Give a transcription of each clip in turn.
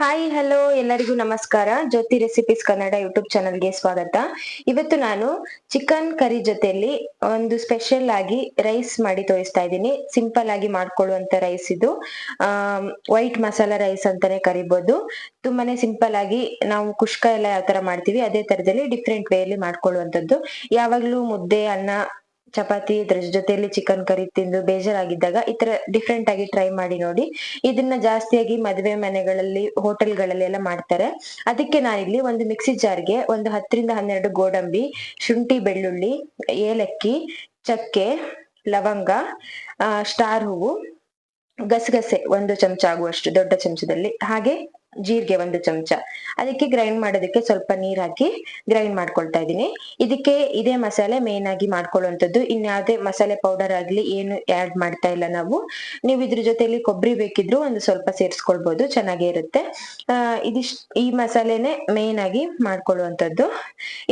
Hi hello ಎಲ್ಲರಿಗೂ ನಮಸ್ಕಾರ. ಜ್ಯೋತಿ recipes Kannada YouTube ಚಾನಲ್ಗೆ ಸ್ವಾಗತ. ಇವತ್ತು ನಾನು ಚಿಕನ್ ಕರಿ ಜೊತೆಯಲ್ಲಿ ಒಂದು ಸ್ಪೆಷಲ್ ಆಗಿ ರೈಸ್ ಮಾಡಿ ತೋರಿಸ್ತಾ ಇದ್ದೀನಿ. ಸಿಂಪಲ್ ಆಗಿ ಮಾಡ್ಕೊಳ್ಳುವಂತ ರೈಸ್ ಇದು. ವೈಟ್ ಮಸಾಲಾ ರೈಸ್ ಅಂತಾನೆ ಕರಿಬಹುದು ತುಂಬಾನೇ ಸಿಂಪಲ್ ಆಗಿ ನಾವು ಕುಷ್ಕ ಎಲ್ಲ ಯಾವ ತರ ಮಾಡ್ತೀವಿ, ಅದೇ ತರದಲ್ಲಿ ಡಿಫ್ರೆಂಟ್ ವೇ ಅಲ್ಲಿ ಮಾಡ್ಕೊಳ್ಳುವಂತದ್ದು ಯಾವಾಗ್ಲೂ ಮುದ್ದೆ, ಅನ್ನ ಚಪಾತಿ, ಇದ್ರ ಜೊತೆಯಲ್ಲಿ ಚಿಕನ್ ಕರಿ ತಿಂದು ಬೇಜಾರಾಗಿದ್ದಾಗ ಈ ತರ ಡಿಫ್ರೆಂಟ್ ಆಗಿ ಟ್ರೈ ಮಾಡಿ ನೋಡಿ. ಇದನ್ನ ಜಾಸ್ತಿಯಾಗಿ ಮದುವೆ ಮನೆಗಳಲ್ಲಿ, ಹೋಟೆಲ್ಗಳಲ್ಲಿ ಎಲ್ಲ ಮಾಡ್ತಾರೆ. ಅದಕ್ಕೆ ನಾನಿಲ್ಲಿ ಒಂದು ಮಿಕ್ಸಿ ಜಾರ್ಗೆ ಒಂದು ಹತ್ತರಿಂದ ಹನ್ನೆರಡು ಗೋಡಂಬಿ, ಶುಂಠಿ, ಬೆಳ್ಳುಳ್ಳಿ, ಏಲಕ್ಕಿ, ಚಕ್ಕೆ, ಲವಂಗ ಸ್ಟಾರ್ ಹೂವು, ಗಸಗಸೆ ಒಂದು ಚಮಚ ಆಗುವಷ್ಟು, ದೊಡ್ಡ ಚಮಚದಲ್ಲಿ. ಹಾಗೆ ಜೀರಿಗೆ ಒಂದು ಚಮಚ. ಅದಕ್ಕೆ ಗ್ರೈಂಡ್ ಮಾಡೋದಕ್ಕೆ ಸ್ವಲ್ಪ ನೀರ್ ಹಾಕಿ ಗ್ರೈಂಡ್ ಮಾಡ್ಕೊಳ್ತಾ ಇದ್ದೀನಿ. ಇದಕ್ಕೆ ಇದೇ ಮಸಾಲೆ ಮೇನ್ ಆಗಿ ಮಾಡ್ಕೊಳ್ಳುವಂಥದ್ದು. ಇನ್ಯಾವುದೇ ಮಸಾಲೆ ಪೌಡರ್ ಆಗ್ಲಿ ಏನು ಆಡ್ ಮಾಡ್ತಾ ಇಲ್ಲ ನಾವು. ನೀವು ಇದ್ರ ಜೊತೆಲಿ ಕೊಬ್ಬರಿ ಬೇಕಿದ್ರು ಒಂದು ಸ್ವಲ್ಪ ಸೇರಿಸ್ಕೊಳ್ಬಹುದು ಚೆನ್ನಾಗೇ ಇರುತ್ತೆ. ಇದಿಷ್ಟು ಈ ಮಸಾಲೆನೆ ಮೇನ್ ಆಗಿ ಮಾಡ್ಕೊಳ್ಳುವಂಥದ್ದು.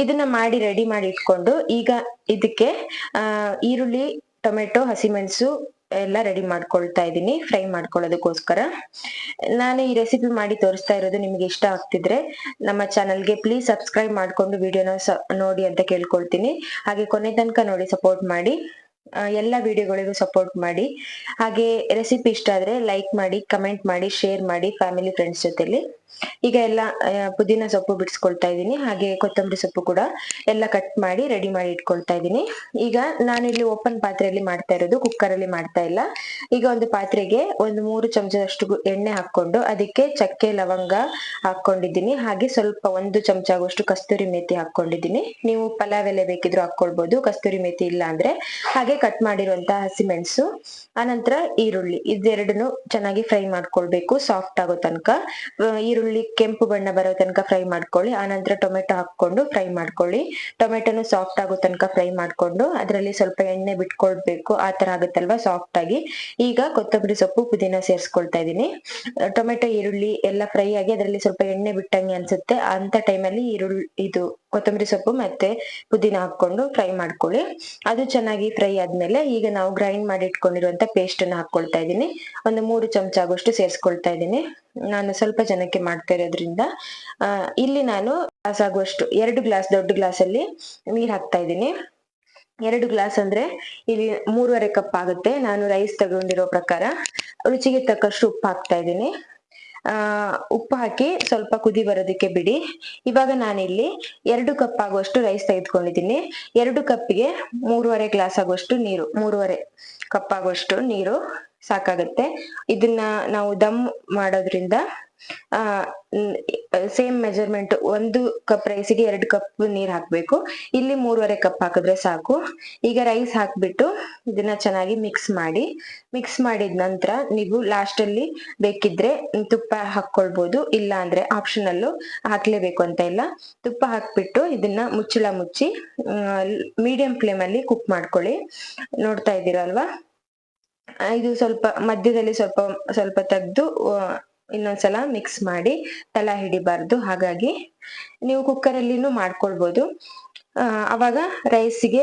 ಇದನ್ನ ಮಾಡಿ ರೆಡಿ ಮಾಡಿ ಇಟ್ಕೊಂಡು ಈಗ ಇದಕ್ಕೆ ಈರುಳ್ಳಿ, ಟೊಮೆಟೊ, ಹಸಿಮೆಣಸು ಎಲ್ಲ ರೆಡಿ ಮಾಡ್ಕೊಳ್ತಾ ಇದ್ದೀನಿ ಫ್ರೈ ಮಾಡ್ಕೊಳ್ಳೋದಕ್ಕೋಸ್ಕರ. ನಾನು ಈ ರೆಸಿಪಿ ಮಾಡಿ ತೋರಿಸ್ತಾ ಇರೋದು ನಿಮ್ಗೆ ಇಷ್ಟ ಆಗ್ತಿದ್ರೆ, ನಮ್ಮ ಚಾನಲ್ಗೆ ಪ್ಲೀಸ್ ಸಬ್ಸ್ಕ್ರೈಬ್ ಮಾಡ್ಕೊಂಡು ವಿಡಿಯೋನ ನೋಡಿ ಅಂತ ಕೇಳ್ಕೊಳ್ತೀನಿ. ಹಾಗೆ ಕೊನೆ ತನಕ ನೋಡಿ ಸಪೋರ್ಟ್ ಮಾಡಿ. ಎಲ್ಲ ವಿಡಿಯೋಗಳಿಗೂ ಸಪೋರ್ಟ್ ಮಾಡಿ. ಹಾಗೆ ರೆಸಿಪಿ ಇಷ್ಟ ಆದ್ರೆ ಲೈಕ್ ಮಾಡಿ ಕಮೆಂಟ್ ಮಾಡಿ ಶೇರ್ ಮಾಡಿ ಫ್ಯಾಮಿಲಿ ಫ್ರೆಂಡ್ಸ್ ಜೊತೆಲಿ. ಈಗ ಎಲ್ಲ ಪುದೀನ ಸೊಪ್ಪು ಬಿಡಿಸ್ಕೊಳ್ತಾ ಇದ್ದೀನಿ. ಹಾಗೆ ಕೊತ್ತಂಬರಿ ಸೊಪ್ಪು ಕೂಡ ಎಲ್ಲ ಕಟ್ ಮಾಡಿ ರೆಡಿ ಮಾಡಿ ಇಟ್ಕೊಳ್ತಾ ಇದ್ದೀನಿ. ಈಗ ನಾನು ಇಲ್ಲಿ ಓಪನ್ ಪಾತ್ರೆಯಲ್ಲಿ ಮಾಡ್ತಾ ಇರೋದು ಕುಕ್ಕರ್ ಅಲ್ಲಿ ಮಾಡ್ತಾ ಇಲ್ಲ. ಈಗ ಒಂದು ಪಾತ್ರೆಗೆ ಒಂದು ಮೂರು ಚಮಚದಷ್ಟು ಎಣ್ಣೆ ಹಾಕೊಂಡು ಅದಕ್ಕೆ ಚಕ್ಕೆ, ಲವಂಗ ಹಾಕೊಂಡಿದ್ದೀನಿ ಹಾಗೆ ಸ್ವಲ್ಪ ಒಂದು ಚಮಚ ಆಗುವಷ್ಟು ಕಸ್ತೂರಿ ಮೇಥಿ ಹಾಕೊಂಡಿದ್ದೀನಿ ನೀವು ಪಲಾವ್ ಎಲೆ ಬೇಕಿದ್ರು ಹಾಕೊಳ್ಬಹುದು ಕಸ್ತೂರಿ ಮೇಥಿ ಇಲ್ಲ ಅಂದ್ರೆ. ಕಟ್ ಮಾಡಿರುವಂತಹ ಹಸಿಮೆಣಸು ಆನಂತರ ಈರುಳ್ಳಿ. ಇದೆರಡನ್ನು ಚೆನ್ನಾಗಿ ಫ್ರೈ ಮಾಡ್ಕೊಳ್ಬೇಕು ಸಾಫ್ಟ್ ಆಗೋ ತನಕ. ಈರುಳ್ಳಿ ಕೆಂಪು ಬಣ್ಣ ಬರೋ ತನಕ ಫ್ರೈ ಮಾಡ್ಕೊಳ್ಳಿ. ಆನಂತರ ಟೊಮೆಟೊ ಹಾಕೊಂಡು ಫ್ರೈ ಮಾಡ್ಕೊಳ್ಳಿ. ಟೊಮೆಟೊನು ಸಾಫ್ಟ್ ಆಗೋ ತನಕ ಫ್ರೈ ಮಾಡ್ಕೊಂಡು, ಅದರಲ್ಲಿ ಸ್ವಲ್ಪ ಎಣ್ಣೆ ಬಿಟ್ಕೊಳ್ಬೇಕು. ಆ ತರ ಆಗುತ್ತಲ್ವಾ ಸಾಫ್ಟ್ ಆಗಿ. ಈಗ ಕೊತ್ತಂಬರಿ ಸೊಪ್ಪು ಪುದೀನ ಸೇರಿಸ್ಕೊಳ್ತಾ ಇದೀನಿ ಟೊಮೆಟೊ, ಈರುಳ್ಳಿ ಎಲ್ಲ ಫ್ರೈ ಆಗಿ ಅದರಲ್ಲಿ ಸ್ವಲ್ಪ ಎಣ್ಣೆ ಬಿಟ್ಟಂಗೆ ಅನ್ಸುತ್ತೆ. ಅಂತ ಟೈಮಲ್ಲಿ ಈರುಳ್ಳಿ, ಇದು ಕೊತ್ತಂಬರಿ ಸೊಪ್ಪು ಮತ್ತೆ ಪುದೀನ ಹಾಕೊಂಡು ಫ್ರೈ ಮಾಡ್ಕೊಳ್ಳಿ. ಅದು ಚೆನ್ನಾಗಿ ಫ್ರೈ ಆದ್ಮೇಲೆ ಈಗ ನಾವು ಗ್ರೈಂಡ್ ಮಾಡಿ ಇಟ್ಕೊಂಡಿರುವಂತ ಪೇಸ್ಟ್ ಅನ್ನ ಹಾಕೊಳ್ತಾ ಇದ್ದೀನಿ. ಒಂದು ಮೂರು ಚಮಚ ಆಗುವಷ್ಟು ಸೇರಿಸ್ಕೊಳ್ತಾ ಇದ್ದೀನಿ. ನಾನು ಸ್ವಲ್ಪ ಜನಕ್ಕೆ ಮಾಡ್ತಾ ಇರೋದ್ರಿಂದ ಇಲ್ಲಿ ನಾನು ಗ್ಲಾಸ್ ಆಗುವಷ್ಟು, ಎರಡು ಗ್ಲಾಸ್, ದೊಡ್ಡ ಗ್ಲಾಸ್ ಅಲ್ಲಿ ನೀರ್ ಹಾಕ್ತಾ ಇದ್ದೀನಿ. ಎರಡು ಗ್ಲಾಸ್ ಅಂದ್ರೆ ಇಲ್ಲಿ ಮೂರುವರೆ ಕಪ್ ಆಗುತ್ತೆ. ನಾನು ರೈಸ್ ತಗೊಂಡಿರೋ ಪ್ರಕಾರ ರುಚಿಗೆ ತಕ್ಕಷ್ಟು ಉಪ್ಪು ಹಾಕ್ತಾ ಇದ್ದೀನಿ. ಆ, ಉಪ್ಪು ಹಾಕಿ ಸ್ವಲ್ಪ ಕುದಿ ಬರೋದಕ್ಕೆ ಬಿಡಿ. ಇವಾಗ ನಾನಿಲ್ಲಿ ಎರಡು ಕಪ್ ಆಗುವಷ್ಟು ರೈಸ್ ತೆಗೆದುಕೊಂಡಿದ್ದೀನಿ. ಎರಡು ಕಪ್ಗೆ ಮೂರುವರೆ ಗ್ಲಾಸ್ ಆಗುವಷ್ಟು ನೀರು, ಮೂರುವರೆ ಕಪ್ ಆಗುವಷ್ಟು ನೀರು ಸಾಕಾಗತ್ತೆ. ಇದನ್ನ ನಾವು ದಮ್ ಮಾಡೋದ್ರಿಂದ, ಆ ಸೇಮ್ ಮೆಜರ್ಮೆಂಟ್ ಒಂದು ಕಪ್ ರೈಸಿಗೆ ಎರಡು ಕಪ್ ನೀರ್ ಹಾಕ್ಬೇಕು. ಇಲ್ಲಿ ಮೂರುವರೆ ಕಪ್ ಹಾಕಿದ್ರೆ ಸಾಕು. ಈಗ ರೈಸ್ ಹಾಕ್ಬಿಟ್ಟು ಇದನ್ನ ಚೆನ್ನಾಗಿ ಮಿಕ್ಸ್ ಮಾಡಿ ಮಿಕ್ಸ್ ಮಾಡಿದ ನಂತರ ನೀವು ಲಾಸ್ಟ್ ಅಲ್ಲಿ ಬೇಕಿದ್ರೆ ತುಪ್ಪ ಹಾಕೊಳ್ಬಹುದು ಇಲ್ಲ ಅಂದ್ರೆ ಆಪ್ಷನಲ್ ಹಾಕ್ಲೇಬೇಕು ಅಂತ ಇಲ್ಲ. ತುಪ್ಪ ಹಾಕ್ಬಿಟ್ಟು ಇದನ್ನ ಮುಚ್ಚಳ ಮುಚ್ಚಿ ಮೀಡಿಯಂ ಫ್ಲೇಮ್ ಅಲ್ಲಿ ಕುಕ್ ಮಾಡ್ಕೊಳ್ಳಿ. ನೋಡ್ತಾ ಇದ್ದೀರಲ್ವಾ ಇದು ಸ್ವಲ್ಪ ಮಧ್ಯದಲ್ಲಿ ಸ್ವಲ್ಪ ಸ್ವಲ್ಪ ತೆಗ್ದು ಇನ್ನೊಂದ್ಸಲ ಮಿಕ್ಸ್ ಮಾಡಿ ತಲಾ ಹಿಡಿಬಾರ್ದು. ಹಾಗಾಗಿ ನೀವು ಕುಕ್ಕರ್ ಅಲ್ಲಿನೂ ಮಾಡ್ಕೊಳ್ಬಹುದು ಅವಾಗ ರೈಸ್ಗೆ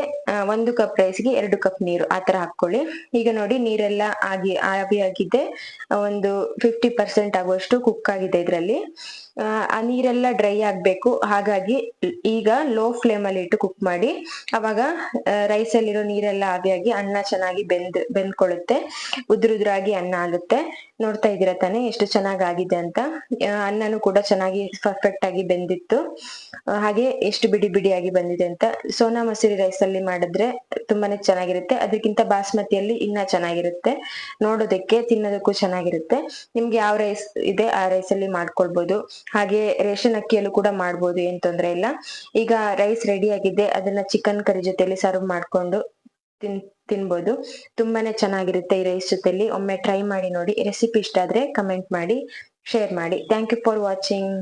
ಒಂದು ಕಪ್ ರೈಸ್ಗೆ ಎರಡು ಕಪ್ ನೀರು ಆ ತರ ಹಾಕೊಳ್ಳಿ ಈಗ ನೋಡಿ ನೀರೆಲ್ಲ ಆಗಿ ಆವಿಯಾಗಿದೆ ಒಂದು ಫಿಫ್ಟಿ ಪರ್ಸೆಂಟ್ ಆಗುವಷ್ಟು ಕುಕ್ ಆಗಿದೆ ಇದರಲ್ಲಿ. ಆ ನೀರೆಲ್ಲ ಡ್ರೈ ಆಗ್ಬೇಕು. ಹಾಗಾಗಿ ಈಗ ಲೋ ಫ್ಲೇಮ್ ಅಲ್ಲಿ ಇಟ್ಟು ಕುಕ್ ಮಾಡಿ. ಅವಾಗ ರೈಸ್ ಅಲ್ಲಿರೋ ನೀರೆಲ್ಲ ಆವಿಯಾಗಿ ಅನ್ನ ಚೆನ್ನಾಗಿ ಬೆಂದ್, ಬೆಂದ್ಕೊಳ್ಳುತ್ತೆ. ಉದ್ರುದ್ರಾಗಿ ಅನ್ನ ಆಗುತ್ತೆ. ನೋಡ್ತಾ ಇದೀರ ತಾನೆ ಎಷ್ಟು ಚೆನ್ನಾಗಿ ಆಗಿದೆ ಅಂತ ಅನ್ನನೂ ಕೂಡ ಚೆನ್ನಾಗಿ ಪರ್ಫೆಕ್ಟ್ ಆಗಿ ಬೆಂದಿತ್ತು. ಹಾಗೆ ಎಷ್ಟು ಬಿಡಿ ಬಿಡಿಯಾಗಿ ಬಂದಿದೆ ಅಂತ ಸೋನಾ ಮಸೂರಿ ರೈಸ್ ಅಲ್ಲಿ ಮಾಡಿದ್ರೆ ತುಂಬಾನೇ ಚೆನ್ನಾಗಿರುತ್ತೆ. ಅದಕ್ಕಿಂತ ಬಾಸ್ಮತಿಯಲ್ಲಿ ಇನ್ನ ಚೆನ್ನಾಗಿರುತ್ತೆ. ನೋಡೋದಕ್ಕೆ, ತಿನ್ನೋದಕ್ಕೂ ಚೆನ್ನಾಗಿರುತ್ತೆ. ನಿಮ್ಗೆ ಯಾವ ರೈಸ್ ಇದೆ, ಆ ರೈಸ್ ಅಲ್ಲಿ ಮಾಡ್ಕೊಳ್ಬಹುದು ಹಾಗೆ ರೇಷನ್ ಅಕ್ಕಿಯಲ್ಲೂ ಕೂಡ ಮಾಡ್ಬೋದು, ಏನ್ ತೊಂದ್ರೆ ಇಲ್ಲ. ಈಗ ರೈಸ್ ರೆಡಿ ಆಗಿದೆ. ಅದನ್ನ ಚಿಕನ್ ಕರಿ ಜೊತೆಯಲ್ಲಿ ಸರ್ವ್ ಮಾಡ್ಕೊಂಡು ತಿನ್, ತಿನ್ಬೋದು. ತುಂಬಾನೇ ಚೆನ್ನಾಗಿರುತ್ತೆ ಈ ರೈಸ್ ಜೊತೆಯಲ್ಲಿ ಒಮ್ಮೆ ಟ್ರೈ ಮಾಡಿ ನೋಡಿ. ರೆಸಿಪಿ ಇಷ್ಟ ಆದ್ರೆ ಕಮೆಂಟ್ ಮಾಡಿ ಶೇರ್ ಮಾಡಿ. Thank you for watching